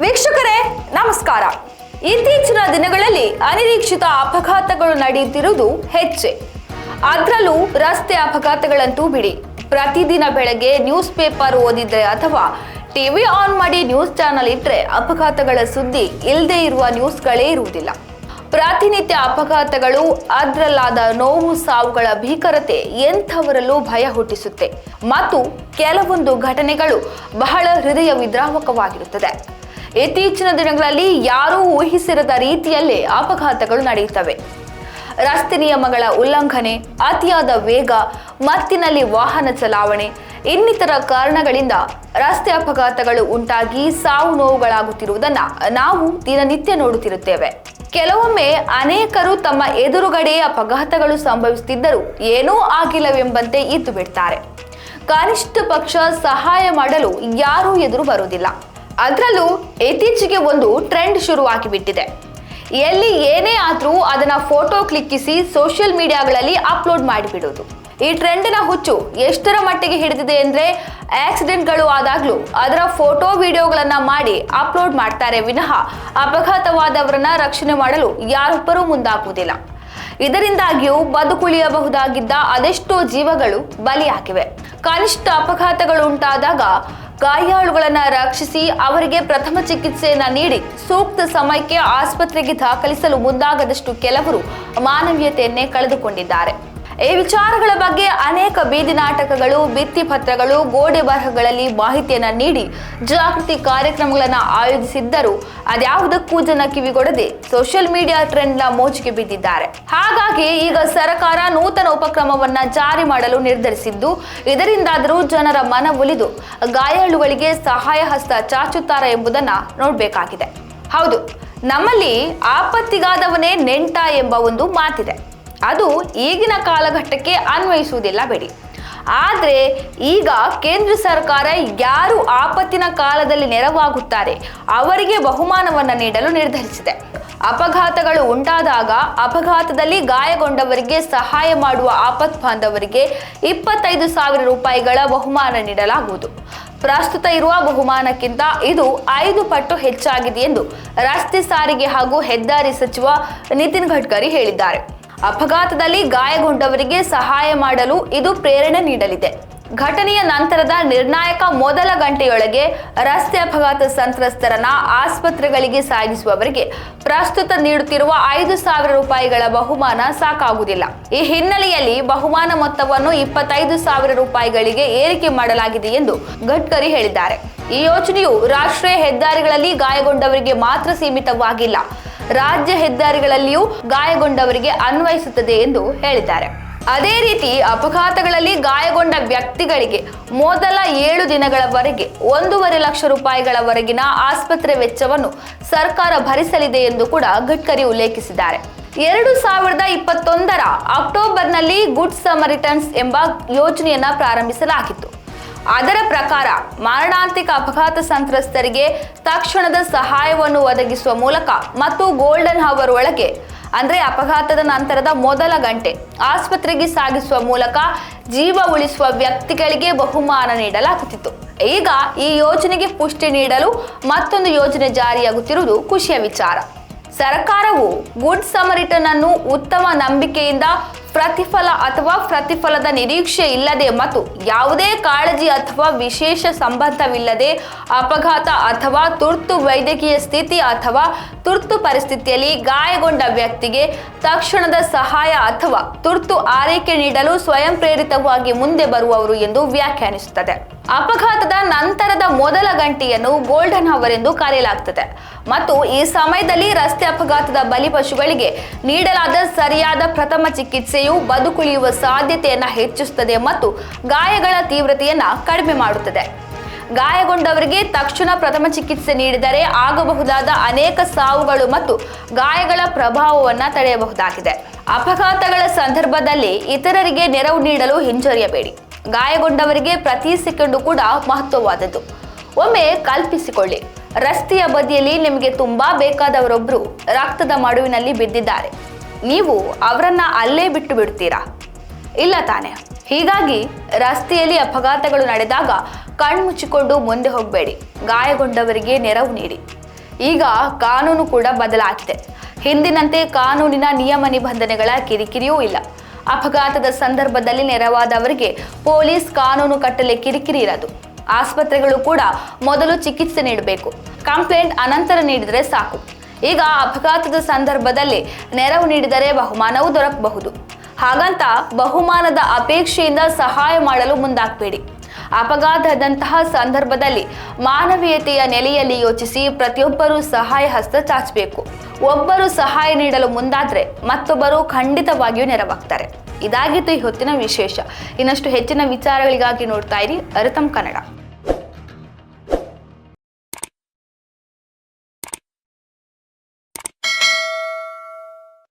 ವೀಕ್ಷಕರೇ, ನಮಸ್ಕಾರ. ಇತ್ತೀಚಿನ ದಿನಗಳಲ್ಲಿ ಅನಿರೀಕ್ಷಿತ ಅಪಘಾತಗಳು ನಡೆಯುತ್ತಿರುವುದು ಹೆಚ್ಚೆ. ಅದರಲ್ಲೂ ರಸ್ತೆ ಅಪಘಾತಗಳಂತೂ ಬಿಡಿ. ಪ್ರತಿದಿನ ಬೆಳಗ್ಗೆ ನ್ಯೂಸ್ ಪೇಪರ್ ಓದಿದ್ರೆ ಅಥವಾ ಟಿವಿ ಆನ್ ಮಾಡಿ ನ್ಯೂಸ್ ಚಾನಲ್ ಇಟ್ಟರೆ ಅಪಘಾತಗಳ ಸುದ್ದಿ ಇಲ್ಲದೆ ಇರುವ ನ್ಯೂಸ್ಗಳೇ ಇರುವುದಿಲ್ಲ. ಪ್ರಾತಿನಿತ್ಯ ಅಪಘಾತಗಳು, ಅದರಲ್ಲಾದ ನೋವು ಸಾವುಗಳ ಭೀಕರತೆ ಎಂಥವರಲ್ಲೂ ಭಯ ಹುಟ್ಟಿಸುತ್ತೆ. ಮತ್ತು ಕೆಲವೊಂದು ಘಟನೆಗಳು ಬಹಳ ಹೃದಯ ವಿದ್ರಾವಕವಾಗಿರುತ್ತದೆ. ಇತ್ತೀಚಿನ ದಿನಗಳಲ್ಲಿ ಯಾರೂ ಊಹಿಸಿರದ ರೀತಿಯಲ್ಲೇ ಅಪಘಾತಗಳು ನಡೆಯುತ್ತವೆ. ರಸ್ತೆ ನಿಯಮಗಳ ಉಲ್ಲಂಘನೆ, ಅತಿಯಾದ ವೇಗ, ಮತ್ತಿನಲ್ಲಿ ವಾಹನ ಚಲಾವಣೆ, ಇನ್ನಿತರ ಕಾರಣಗಳಿಂದ ರಸ್ತೆ ಅಪಘಾತಗಳು ಉಂಟಾಗಿ ಸಾವು ನೋವುಗಳಾಗುತ್ತಿರುವುದನ್ನು ನಾವು ದಿನನಿತ್ಯ ನೋಡುತ್ತಿರುತ್ತೇವೆ. ಕೆಲವೊಮ್ಮೆ ಅನೇಕರು ತಮ್ಮ ಎದುರುಗಡೆ ಅಪಘಾತಗಳು ಸಂಭವಿಸುತ್ತಿದ್ದರೂ ಏನೂ ಆಗಿಲ್ಲವೆಂಬಂತೆ ಇದ್ದು ಬಿಡ್ತಾರೆ. ಕನಿಷ್ಠ ಪಕ್ಷ ಸಹಾಯ ಮಾಡಲು ಯಾರೂ ಎದುರು ಬರುವುದಿಲ್ಲ. ಅದರಲ್ಲೂ ಇತ್ತೀಚೆಗೆ ಒಂದು ಟ್ರೆಂಡ್ ಶುರುವಾಗಿ ಬಿಟ್ಟಿದೆ ಎಲ್ಲಿ ಏನೇ ಆದರೂ ಅದನ್ನ ಫೋಟೋ ಕ್ಲಿಕ್ಕಿಸಿ ಸೋಷಿಯಲ್ ಮೀಡಿಯಾಗಳಲ್ಲಿ ಅಪ್ಲೋಡ್ ಮಾಡಿಬಿಡೋದು. ಈ ಟ್ರೆಂಡಿನ ಹುಚ್ಚು ಎಷ್ಟರ ಮಟ್ಟಿಗೆ ಹಿಡಿದಿದೆ ಅಂದ್ರೆ ಆಕ್ಸಿಡೆಂಟ್ಗಳು ಆದಾಗ್ಲೂ ಅದರ ಫೋಟೋ ವಿಡಿಯೋಗಳನ್ನು ಮಾಡಿ ಅಪ್ಲೋಡ್ ಮಾಡ್ತಾರೆ ವಿನಃ ಅಪಘಾತವಾದವರನ್ನ ರಕ್ಷಣೆ ಮಾಡಲು ಯಾರೊಬ್ಬರೂ ಮುಂದಾಗುವುದಿಲ್ಲ. ಇದರಿಂದಾಗಿಯೂ ಬದುಕುಳಿಯಬಹುದಾಗಿದ್ದ ಅದೆಷ್ಟೋ ಜೀವಗಳು ಬಲಿಯಾಗಿವೆ. ಕನಿಷ್ಠ ಅಪಘಾತಗಳು ಉಂಟಾದಾಗ ಗಾಯಾಳುಗಳನ್ನ ರಕ್ಷಿಸಿ ಅವರಿಗೆ ಪ್ರಥಮ ಚಿಕಿತ್ಸೆಯನ್ನ ನೀಡಿ ಸೂಕ್ತ ಸಮಯಕ್ಕೆ ಆಸ್ಪತ್ರೆಗೆ ದಾಖಲಿಸಲು ಮುಂದಾಗದಷ್ಟು ಕೆಲವರು ಮಾನವೀಯತೆಯನ್ನೇ ಕಳೆದುಕೊಂಡಿದ್ದಾರೆ. ಈ ವಿಚಾರಗಳ ಬಗ್ಗೆ ಅನೇಕ ಬೀದಿ ನಾಟಕಗಳು ಭಿತ್ತಿಪತ್ರಗಳು ಗೋಡೆ ಬರಹಗಳಲ್ಲಿ ಮಾಹಿತಿಯನ್ನ ನೀಡಿ ಜಾಗೃತಿ ಕಾರ್ಯಕ್ರಮಗಳನ್ನು ಆಯೋಜಿಸಿದ್ದರೂ. ಅದ್ಯಾವುದಕ್ಕೂ ಜನ ಕಿವಿಗೊಡದೆ ಸೋಷಿಯಲ್ ಮೀಡಿಯಾ ಟ್ರೆಂಡ್ನ ಮೋಜಿಗೆ ಬಿದ್ದಿದ್ದಾರೆ. ಹಾಗಾಗಿ ಈಗ ಸರ್ಕಾರ ನೂತನ ಉಪಕ್ರಮವನ್ನ ಜಾರಿ ಮಾಡಲು ನಿರ್ಧರಿಸಿದ್ದು, ಇದರಿಂದಾದರೂ ಜನರ ಮನ ಒಲಿದು ಗಾಯಾಳುಗಳಿಗೆ ಸಹಾಯ ಹಸ್ತ ಚಾಚುತ್ತಾರ ಎಂಬುದನ್ನ ನೋಡಬೇಕಾಗಿದೆ. ಹೌದು, ನಮ್ಮಲ್ಲಿ ಆಪತ್ತಿಗಾದವನೇ ನೆಂಟ ಎಂಬ ಒಂದು ಮಾತಿದೆ. ಅದು ಈಗಿನ ಕಾಲಘಟ್ಟಕ್ಕೆ ಅನ್ವಯಿಸುವುದಿಲ್ಲ ಬಿಡಿ. ಆದರೆ ಈಗ ಕೇಂದ್ರ ಸರ್ಕಾರ ಯಾರು ಆಪತ್ತಿನ ಕಾಲದಲ್ಲಿ ನೆರವಾಗುತ್ತಾರೆ ಅವರಿಗೆ ಬಹುಮಾನವನ್ನು ನೀಡಲು ನಿರ್ಧರಿಸಿದೆ. ಅಪಘಾತಗಳು ಉಂಟಾದಾಗ ಅಪಘಾತದಲ್ಲಿ ಗಾಯಗೊಂಡವರಿಗೆ ಸಹಾಯ ಮಾಡುವ ಆಪತ್ ಬಾಂಧವರಿಗೆ ಇಪ್ಪತ್ತೈದು ಸಾವಿರ ರೂಪಾಯಿಗಳ ಬಹುಮಾನ ನೀಡಲಾಗುವುದು. ಪ್ರಸ್ತುತ ಇರುವ ಬಹುಮಾನಕ್ಕಿಂತ ಇದು ಐದು ಪಟ್ಟು ಹೆಚ್ಚಾಗಿದೆ ಎಂದು ರಸ್ತೆ ಸಾರಿಗೆ ಹಾಗೂ ಹೆದ್ದಾರಿ ಸಚಿವ ನಿತಿನ್ ಗಡ್ಕರಿ ಹೇಳಿದ್ದಾರೆ. ಅಪಘಾತದಲ್ಲಿ ಗಾಯಗೊಂಡವರಿಗೆ ಸಹಾಯ ಮಾಡಲು ಇದು ಪ್ರೇರಣೆ ನೀಡಲಿದೆ. ಘಟನೆಯ ನಂತರದ ನಿರ್ಣಾಯಕ ಮೊದಲ ಗಂಟೆಯೊಳಗೆ ರಸ್ತೆ ಅಪಘಾತ ಸಂತ್ರಸ್ತರನ್ನ ಆಸ್ಪತ್ರೆಗಳಿಗೆ ಸಾಗಿಸುವವರಿಗೆ ಪ್ರಸ್ತುತ ನೀಡುತ್ತಿರುವ ಐದು ಸಾವಿರ ರೂಪಾಯಿಗಳ ಬಹುಮಾನ ಸಾಕಾಗುವುದಿಲ್ಲ. ಈ ಹಿನ್ನೆಲೆಯಲ್ಲಿ ಬಹುಮಾನ ಮೊತ್ತವನ್ನು ಇಪ್ಪತ್ತೈದು ಸಾವಿರ ರೂಪಾಯಿಗಳಿಗೆ ಏರಿಕೆ ಮಾಡಲಾಗಿದೆ ಎಂದು ಗಡ್ಕರಿ ಹೇಳಿದ್ದಾರೆ. ಈ ಯೋಜನೆಯು ರಾಷ್ಟ್ರೀಯ ಹೆದ್ದಾರಿಗಳಲ್ಲಿ ಗಾಯಗೊಂಡವರಿಗೆ ಮಾತ್ರ ಸೀಮಿತವಾಗಿಲ್ಲ. ರಾಜ್ಯ ಹೆದ್ದಾರಿಗಳಲ್ಲಿಯೂ ಗಾಯಗೊಂಡವರಿಗೆ ಅನ್ವಯಿಸುತ್ತದೆ ಎಂದು ಹೇಳಿದ್ದಾರೆ. ಅದೇ ರೀತಿ ಅಪಘಾತಗಳಲ್ಲಿ ಗಾಯಗೊಂಡ ವ್ಯಕ್ತಿಗಳಿಗೆ ಮೊದಲ ಏಳು ದಿನಗಳವರೆಗೆ ಒಂದೂವರೆ ಲಕ್ಷ ರೂಪಾಯಿಗಳವರೆಗಿನ ಆಸ್ಪತ್ರೆ ವೆಚ್ಚವನ್ನು ಸರ್ಕಾರ ಭರಿಸಲಿದೆ ಎಂದು ಕೂಡ ಗಡ್ಕರಿ ಉಲ್ಲೇಖಿಸಿದ್ದಾರೆ. ಎರಡು ಸಾವಿರದ ಇಪ್ಪತ್ತೊಂದರ ಅಕ್ಟೋಬರ್ನಲ್ಲಿ ಗುಡ್ ಸಮರಿಟನ್ಸ್ ಎಂಬ ಯೋಜನೆಯನ್ನ ಪ್ರಾರಂಭಿಸಲಾಗಿತ್ತು. ಅದರ ಪ್ರಕಾರ ಮಾರಣಾಂತಿಕ ಅಪಘಾತ ಸಂತ್ರಸ್ತರಿಗೆ ತಕ್ಷಣದ ಸಹಾಯವನ್ನು ಒದಗಿಸುವ ಮೂಲಕ ಮತ್ತು ಗೋಲ್ಡನ್ ಹವರ್ ಒಳಗೆ, ಅಂದ್ರೆ ಅಪಘಾತದ ನಂತರದ ಮೊದಲ ಗಂಟೆ, ಆಸ್ಪತ್ರೆಗೆ ಸಾಗಿಸುವ ಮೂಲಕ ಜೀವ ಉಳಿಸುವ ವ್ಯಕ್ತಿಗಳಿಗೆ ಬಹುಮಾನ ನೀಡಲಾಗುತ್ತಿತ್ತು. ಈಗ ಈ ಯೋಜನೆಗೆ ಪುಷ್ಟಿ ನೀಡಲು ಮತ್ತೊಂದು ಯೋಜನೆ ಜಾರಿಯಾಗುತ್ತಿರುವುದು ಖುಷಿಯ ವಿಚಾರ. ಸರ್ಕಾರವು ಗುಡ್ ಸಮರಿಟನ್ ಅನ್ನು ಉತ್ತಮ ನಂಬಿಕೆಯಿಂದ ಪ್ರತಿಫಲ ಅಥವಾ ಪ್ರತಿಫಲದ ನಿರೀಕ್ಷೆ ಇಲ್ಲದೆ ಮತ್ತು ಯಾವುದೇ ಕಾಳಜಿ ಅಥವಾ ವಿಶೇಷ ಸಂಬಂಧವಿಲ್ಲದೆ ಅಪಘಾತ ಅಥವಾ ತುರ್ತು ವೈದ್ಯಕೀಯ ಸ್ಥಿತಿ ಅಥವಾ ತುರ್ತು ಪರಿಸ್ಥಿತಿಯಲ್ಲಿ ಗಾಯಗೊಂಡ ವ್ಯಕ್ತಿಗೆ ತಕ್ಷಣದ ಸಹಾಯ ಅಥವಾ ತುರ್ತು ಆರೈಕೆ ನೀಡಲು ಸ್ವಯಂ ಪ್ರೇರಿತವಾಗಿ ಮುಂದೆ ಬರುವವರು ಎಂದು ವ್ಯಾಖ್ಯಾನಿಸುತ್ತದೆ. ಅಪಘಾತದ ನಂತರದ ಮೊದಲ ಗಂಟೆಯನ್ನು ಗೋಲ್ಡನ್ ಅವರ್ ಎಂದು ಕರೆಯಲಾಗುತ್ತದೆ ಮತ್ತು ಈ ಸಮಯದಲ್ಲಿ ರಸ್ತೆ ಅಪಘಾತದ ಬಲಿಪಶುಗಳಿಗೆ ನೀಡಲಾದ ಸರಿಯಾದ ಪ್ರಥಮ ಚಿಕಿತ್ಸೆಯು ಬದುಕುಳಿಯುವ ಸಾಧ್ಯತೆಯನ್ನು ಹೆಚ್ಚಿಸುತ್ತದೆ ಮತ್ತು ಗಾಯಗಳ ತೀವ್ರತೆಯನ್ನು ಕಡಿಮೆ ಮಾಡುತ್ತದೆ. ಗಾಯಗೊಂಡವರಿಗೆ ತಕ್ಷಣ ಪ್ರಥಮ ಚಿಕಿತ್ಸೆ ನೀಡಿದರೆ ಆಗಬಹುದಾದ ಅನೇಕ ಸಾವುಗಳು ಮತ್ತು ಗಾಯಗಳ ಪ್ರಭಾವವನ್ನು ತಡೆಯಬಹುದಾಗಿದೆ. ಅಪಘಾತಗಳ ಸಂದರ್ಭದಲ್ಲಿ ಇತರರಿಗೆ ನೆರವು ನೀಡಲು ಹಿಂಜರಿಯಬೇಡಿ. ಗಾಯಗೊಂಡವರಿಗೆ ಪ್ರತಿ ಸೆಕೆಂಡು ಕೂಡ ಮಹತ್ವವಾದದ್ದು. ಒಮ್ಮೆ ಕಲ್ಪಿಸಿಕೊಳ್ಳಿ. ರಸ್ತೆಯ ಬದಿಯಲ್ಲಿ ನಿಮಗೆ ತುಂಬಾ ಬೇಕಾದವರೊಬ್ಬರು ರಕ್ತದ ಮಡುವಿನಲ್ಲಿ ಬಿದ್ದಿದ್ದಾರೆ. ನೀವು ಅವರನ್ನ ಅಲ್ಲೇ ಬಿಟ್ಟು ಬಿಡ್ತೀರಾ? ಇಲ್ಲ ತಾನೆ. ಹೀಗಾಗಿ ರಸ್ತೆಯಲ್ಲಿ ಅಪಘಾತಗಳು ನಡೆದಾಗ ಕಣ್ಮುಚ್ಚಿಕೊಂಡು ಮುಂದೆ ಹೋಗಬೇಡಿ. ಗಾಯಗೊಂಡವರಿಗೆ ನೆರವು ನೀಡಿ. ಈಗ ಕಾನೂನು ಕೂಡ ಬದಲಾಗಿದೆ. ಹಿಂದಿನಂತೆ ಕಾನೂನಿನ ನಿಯಮ ನಿಬಂಧನೆಗಳ ಕಿರಿಕಿರಿಯೂ ಇಲ್ಲ. ಅಪಘಾತದ ಸಂದರ್ಭದಲ್ಲಿ ನೆರವಾದವರಿಗೆ ಪೊಲೀಸ್ ಕಾನೂನು ಕಟ್ಟಲೆ ಕಿರಿಕಿರಿ ಇರದು. ಆಸ್ಪತ್ರೆಗಳು ಕೂಡ ಮೊದಲು ಚಿಕಿತ್ಸೆ ನೀಡಬೇಕು. ಕಂಪ್ಲೇಂಟ್ ಅನಂತರ ನೀಡಿದರೆ ಸಾಕು. ಈಗ ಅಪಘಾತದ ಸಂದರ್ಭದಲ್ಲಿ ನೆರವು ನೀಡಿದರೆ ಬಹುಮಾನವೂ ದೊರಕಬಹುದು. ಹಾಗಂತ ಬಹುಮಾನದ ಅಪೇಕ್ಷೆಯಿಂದ ಸಹಾಯ ಮಾಡಲು ಮುಂದಾಗಬೇಡಿ. ಅಪಘಾತದಂತಹ ಸಂದರ್ಭದಲ್ಲಿ ಮಾನವೀಯತೆಯ ನೆಲೆಯಲ್ಲಿ ಯೋಚಿಸಿ ಪ್ರತಿಯೊಬ್ಬರೂ ಸಹಾಯ ಹಸ್ತ ಚಾಚಬೇಕು. ಒಬ್ಬರು ಸಹಾಯ ನೀಡಲು ಮುಂದಾದರೆ ಮತ್ತೊಬ್ಬರು ಖಂಡಿತವಾಗಿಯೂ ನೆರವಾಗ್ತಾರೆ. ಇದಾಗಿತ್ತು ಈ ಹೊತ್ತಿನ ವಿಶೇಷ. ಇನ್ನಷ್ಟು ಹೆಚ್ಚಿನ ವಿಚಾರಗಳಿಗಾಗಿ ನೋಡ್ತಾ ಇರಿ ಅರಿತಂ ಕನ್ನಡ.